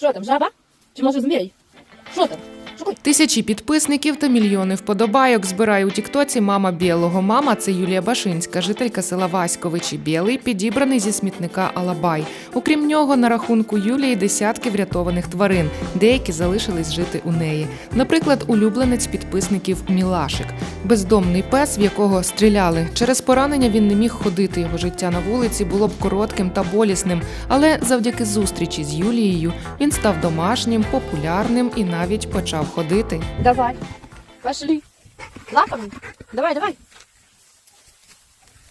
Що там, жаба? Чи може змій? Що там? Тисячі підписників та мільйони вподобайок збирає у Тіктоці мама білого. Мама це Юлія Башинська, жителька села Васьковичі Білий, підібраний зі смітника Алабай. Окрім нього, на рахунку Юлії десятки врятованих тварин. Деякі залишились жити у неї. Наприклад, улюбленець підписників Мілашик, бездомний пес, в якого стріляли. Через поранення він не міг ходити. Його життя на вулиці було б коротким та болісним. Але завдяки зустрічі з Юлією він став домашнім, популярним і навіть почав ходити. Давай. Пошли. Лапами. Давай, давай.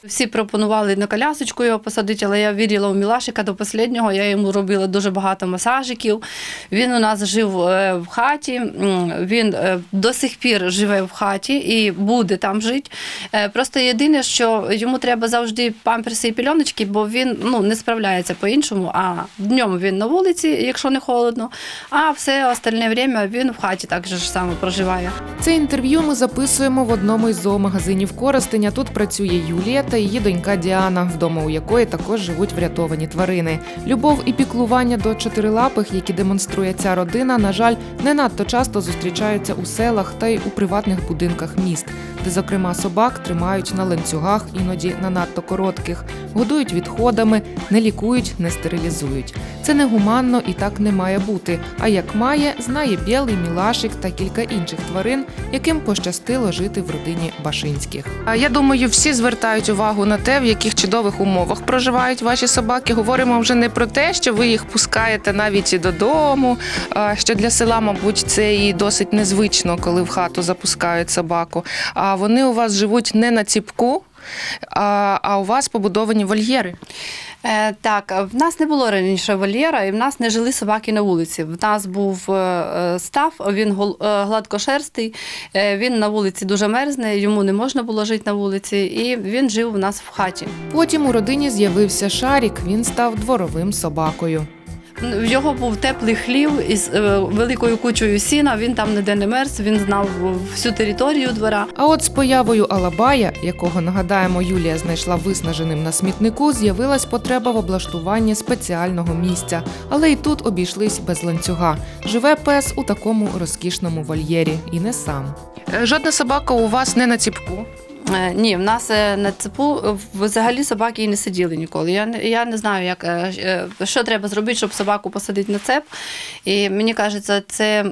Всі пропонували на колясочку його посадити, але я вірила в Мілашика до останнього. Я йому робила дуже багато масажиків. Він у нас жив е, в хаті. Він е, до сих пір живе в хаті і буде там жити. Е, Просто єдине, що йому треба завжди памперси і пільоночки, бо він ну, не справляється по-іншому. А днем він на вулиці, якщо не холодно, а все остальне время він в хаті так же ж само проживає. Це інтерв'ю ми записуємо в одному із зоомагазинів Коростеня. Тут працює Юлія та її донька Діана, вдома у якої також живуть врятовані тварини. Любов і піклування до чотирилапих, які демонструє ця родина, на жаль, не надто часто зустрічаються у селах та й у приватних будинках міст, де, зокрема, собак тримають на ланцюгах, іноді на надто коротких, годують відходами, не лікують, не стерилізують. Це негуманно і так не має бути. А як має, знає білий мілашик та кілька інших тварин, яким пощастило жити в родині Башинських. Я думаю, всі звертають увагу на те, в яких чудових умовах проживають ваші собаки. Говоримо вже не про те, що ви їх пускаєте навіть і додому. Що для села, мабуть, це і досить незвично, коли в хату запускають собаку. А вони у вас живуть не на ціпку, а, а у вас побудовані вольєри. Е, так, в нас не було раніше вольєра, і в нас не жили собаки на вулиці. В нас був е, е, став, він гол- е, гладкошерстий, е, він на вулиці дуже мерзне, йому не можна було жити на вулиці, і він жив у нас в хаті. Потім у родині з'явився Шарік. Він став дворовим собакою. В його був теплий хлів із е, великою кучою сіна. Він там ніде не мерз, він знав всю територію двора. А от з появою Алабая, якого нагадаємо, Юлія знайшла виснаженим на смітнику, з'явилась потреба в облаштуванні спеціального місця. Але й тут обійшлись без ланцюга. Живе пес у такому розкішному вольєрі і не сам. Жодна собака у вас не на ціпку. Е, Ні, в нас е, на цепу взагалі собаки і не сиділи ніколи. Я я не знаю, як, е, що треба зробити, щоб собаку посадити на цеп. І мені кажеться, це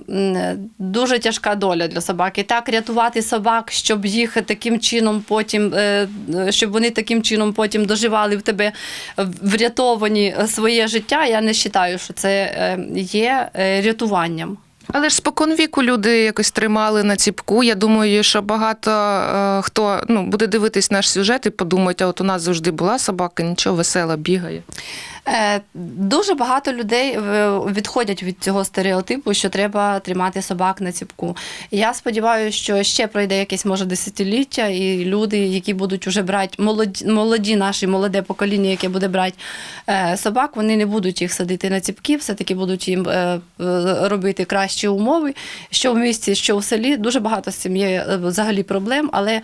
дуже тяжка доля для собаки. Так рятувати собак, щоб їх таким чином потім, щоб вони таким чином потім доживали в тебе врятовані своє життя. Я не вважаю, що це є рятуванням. Але ж спокон віку люди якось тримали на ціпку. Я думаю, що багато е, хто ну, буде дивитись наш сюжет і подумати, а от у нас завжди була собака, нічого весела бігає. Е, Дуже багато людей е, відходять від цього стереотипу, що треба тримати собак на ціпку. Я сподіваюся, що ще пройде якесь може десятиліття, і люди, які будуть вже брати молоді, молоді наші молоде покоління, яке буде брати е, собак, вони не будуть їх садити на ціпки, все-таки будуть їм робити кращі умови, що в місті, що в селі. Дуже багато з цим є взагалі проблем, але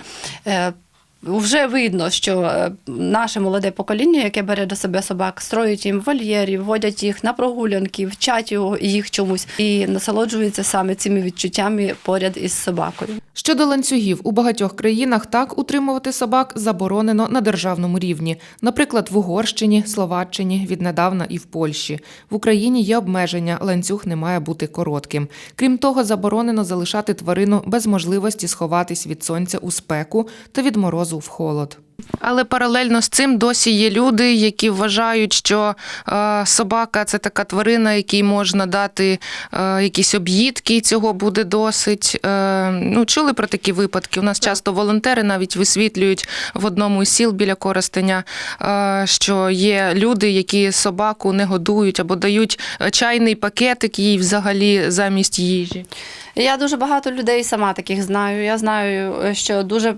вже видно, що е, наше молоде покоління, яке бере до себе собак, строїть їм вольєрі, водять їх на прогулянки, вчать їх чомусь і насолоджуються саме цими відчуттями поряд із собакою. Щодо ланцюгів, у багатьох країнах так утримувати собак заборонено на державному рівні. Наприклад, в Угорщині, Словаччині, віднедавна і в Польщі. В Україні є обмеження, ланцюг не має бути коротким. Крім того, заборонено залишати тварину без можливості сховатись від сонця у спеку та від морозу в холод. Але паралельно з цим досі є люди, які вважають, що е, собака це така тварина, якій можна дати е, якісь об'їдки, і цього буде досить. Е, ну, чули про такі випадки. У нас часто волонтери навіть висвітлюють в одному із сіл біля Коростеня, е, що є люди, які собаку не годують або дають чайний пакетик їй взагалі замість їжі. Я дуже багато людей сама таких знаю. Я знаю, що дуже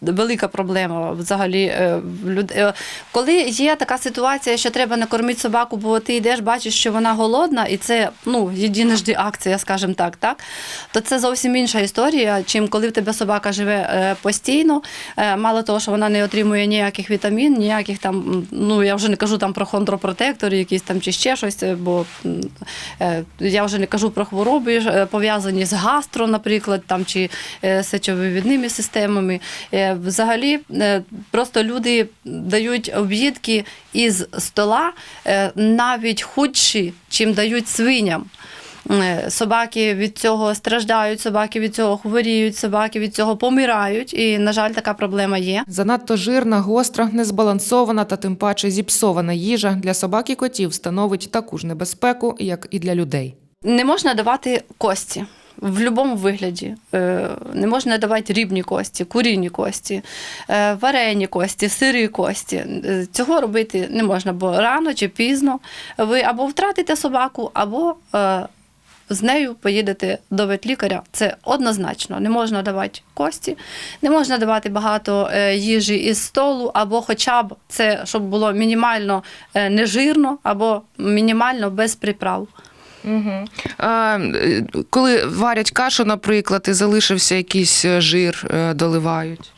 велика проблема взагалі взагалі. е, е, Коли є така ситуація, що треба накормити собаку, бо ти йдеш, бачиш, що вона голодна, і це ну, єдиножди акція, скажімо так, так, то це зовсім інша історія, чим коли в тебе собака живе е, постійно. Мало того, що вона не отримує ніяких вітамін, ніяких там, ну я вже не кажу там про хондропротектори, якісь там чи ще щось, бо я вже не кажу про хвороби, пов'язані з гастро, наприклад, там чи сечовивідними системами. Взагалі, просто люди дають об'їдки із стола е, навіть худші, чим дають свиням. Е, Собаки від цього страждають, собаки від цього хворіють, собаки від цього помирають. І, на жаль, така проблема є. Занадто жирна, гостра, незбалансована та тим паче зіпсована їжа для собак і котів становить таку ж небезпеку, як і для людей. Не можна давати кості. В будь-якому вигляді Е, не можна давати рібні кості, курінні кості, е, варені кості, сирі кості. Е, Цього робити не можна, бо рано чи пізно ви або втратите собаку, або з нею поїдете до ветлікаря. Це однозначно. Не можна давати кості, не можна давати багато їжі із столу, або хоча б це, щоб було мінімально нежирно, або мінімально без приправ. Угу. А, е, коли варять кашу, наприклад, і залишився якийсь е, жир, е, доливають.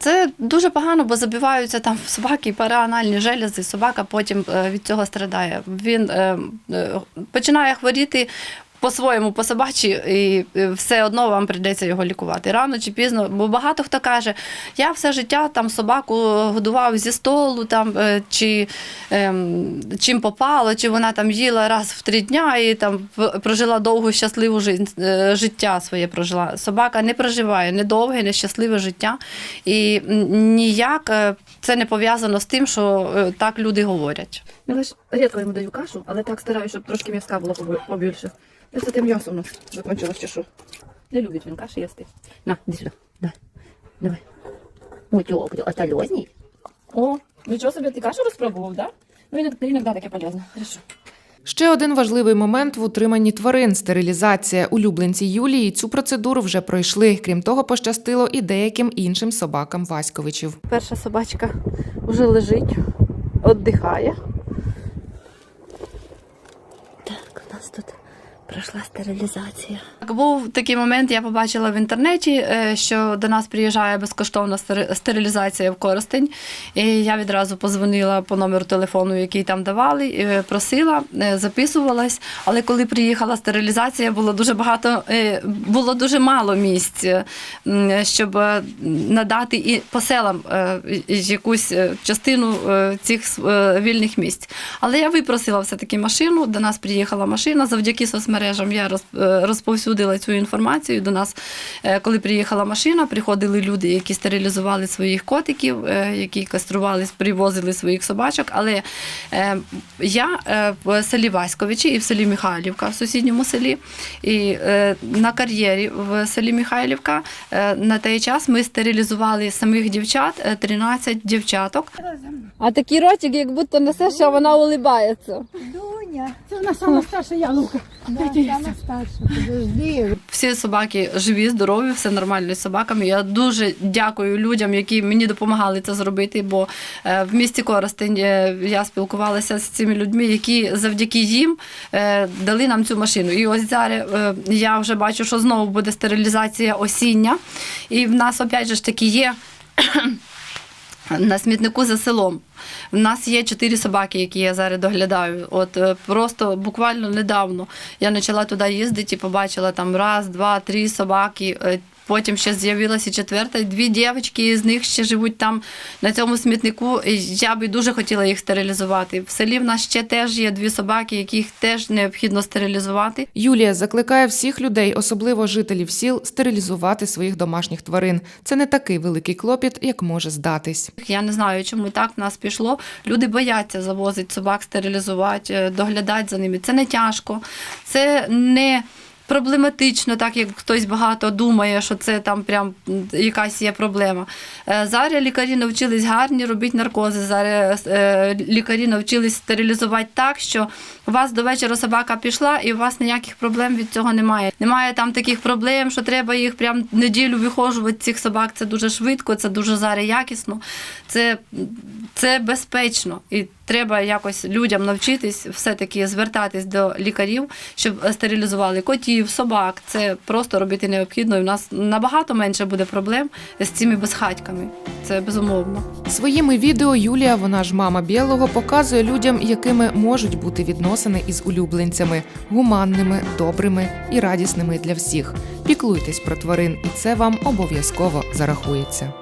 Це дуже погано, бо забиваються там собаки, параанальні желези, собака потім від цього страдає. Він починає хворіти. По-своєму, по собачі, і все одно вам прийдеться його лікувати рано чи пізно. Бо багато хто каже, я все життя там собаку годував зі столу, там е, чи ем, чим попало, чи вона там їла раз в три дня і там прожила довгу щасливу е, життя своє прожила. Собака не проживає недовге, нещасливе життя. І ніяк е, це не пов'язано з тим, що так люди говорять. Я лише рідко йому даю кашу, але так стараюсь, щоб трошки м'яска було побі- побільше. Ось це м'ясо у нас закінчилось чи що. Не любить він каші їсти. На, іди сюди. Давай. Давай. Утюг, осторожней. О, нічого собі, ти кашу розпробував, да? Ну, іноді, іноді таке полезно. Хорошо. Ще один важливий момент в утриманні тварин стерилізація. Улюбленці Юлії цю процедуру вже пройшли. Крім того, пощастило і деяким іншим собакам Васьковичів. Перша собачка вже лежить, віддихає. Так, у нас тут пройшла стерилізація. Був такий момент, я побачила в інтернеті, е, що до нас приїжджає безкоштовна стерилізація в Коростень. І я відразу позвонила по номеру телефону, який там давали, е, просила, е, записувалась. Але коли приїхала стерилізація, було дуже багато, було дуже мало місць, щоб надати і по селам якусь частину цих вільних місць. Але я випросила все-таки машину. До нас приїхала машина. Завдяки соцмережам я е, розповсюдила цю інформацію. До нас, е, коли приїхала машина, приходили люди, які стерилізували своїх котиків, е, які кастрували, привозили своїх собачок. Але я в селі Васьковичі і в селі Михайлівка, в сусідньому селі, і на кар'єрі в селі Михайлівка на той час ми стерилізували самих дівчат, е, 13 дівчаток. А такий ротик, як будто несеш, а вона улибається. Дуня, Це вона сама старша ялука. да, сама старша, подожди. Всі собаки живі, здорові, все нормально з собаками. Я дуже дякую людям, які мені допомагали це зробити. Бо е, в місті Коростень е, я спілкувалася з цими людьми, які завдяки їм е, дали нам цю машину. І ось зараз я вже бачу, що знову буде стерилізація осіння. І в нас опять же ж таки є. На смітнику за селом. У нас є чотири собаки, які я зараз доглядаю. От е, просто буквально недавно я почала туди їздити і побачила там раз, два, три собаки. Потім ще з'явилася четверта, дві дівчатки з них ще живуть там на цьому смітнику. Я би дуже хотіла їх стерилізувати. В селі в нас ще теж є дві собаки, яких теж необхідно стерилізувати. Юлія закликає всіх людей, особливо жителів сіл, стерилізувати своїх домашніх тварин. Це не такий великий клопіт, як може здатись. Я не знаю, чому так в нас пішло. Люди бояться завозити собак, стерилізувати, е, доглядати за ними. Це не тяжко, це не проблематично, так як хтось багато думає, що це там прям якась є проблема. Е, Зараз лікарі навчились гарні робити наркози. Зараз е, лікарі навчились стерилізувати так, що у вас до вечора собака пішла, і у вас ніяких проблем від цього немає. Немає там таких проблем, що треба їх прям неділю вихожувати цих собак. Це дуже швидко, це дуже зараз якісно, це, це безпечно. І треба якось людям навчитись все-таки звертатись до лікарів, щоб стерилізували котів, собак. Це просто робити необхідно. І в нас набагато менше буде проблем з цими безхатьками. Це безумовно. Своїми відео Юлія, вона ж мама білого, показує людям, якими можуть бути відносини із улюбленцями гуманними, добрими і радісними для всіх. Піклуйтесь про тварин, і це вам обов'язково зарахується.